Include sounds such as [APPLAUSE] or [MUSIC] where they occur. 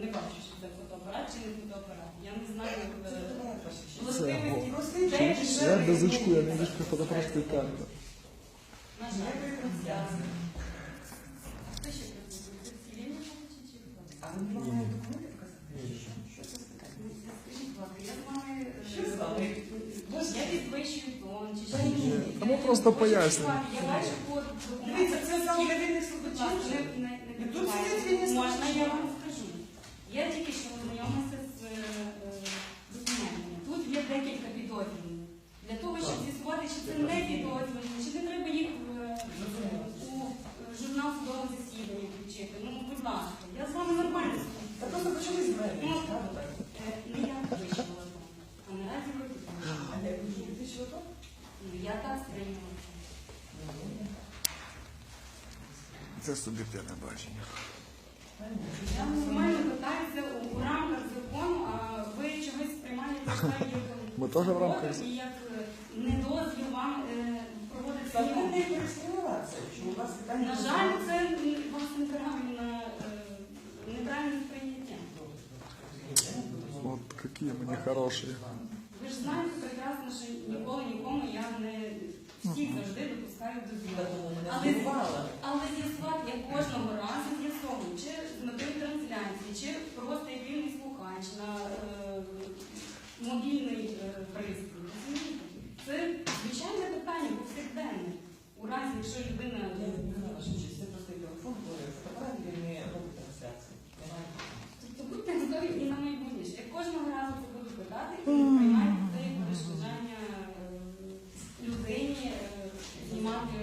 Не бачу, що це фотоапарат чи не фотоапарат. Я не знаю Це властивості. го. Простий Я без очку, я не это просто камера. На жаль. А хто ще працює? Це всі чи чи? А ви не могли документи показати? Що це ласка, я з е, Що з? Я підвищую тон, чи ще ні. ні. Просто пояснюємо. Я бачу код Дивіться, це слухачів. не, не, не Тут сидять вільні Можна, я вам чи не чи не треба їх е, у журнал судового засідання включити. Ну, будь ласка, я з вами нормально. Та просто почали збирати. Ну, Е, Не я підвищувала тон, а наразі ви підвищували. А як ви то? Ну, Я так сприйняла. Це суб'єктивне бачення. Я нормально питаюся у, рамках закону, а ви чогось сприймаєте як [LAUGHS] Ми теж в рамках і як е, недозвіл вам е, проводить Та ви не перестрілила це, що у вас питання. На жаль, це м, вас неправильно, е, неправильне прийняття. Вот какие мы нехорошие. Ви ж знаєте прекрасно, що ніколи нікому я не всіх завжди допускаю до мене Але, з'ясувати якщо людина ну, я не казала, що це простий телефон, бо фотоапарат не робить трансляцію. Тобто будьте готові і на майбутнє. Я кожного разу це буду питати і приймайте перешкоджання е, людині е, знімати.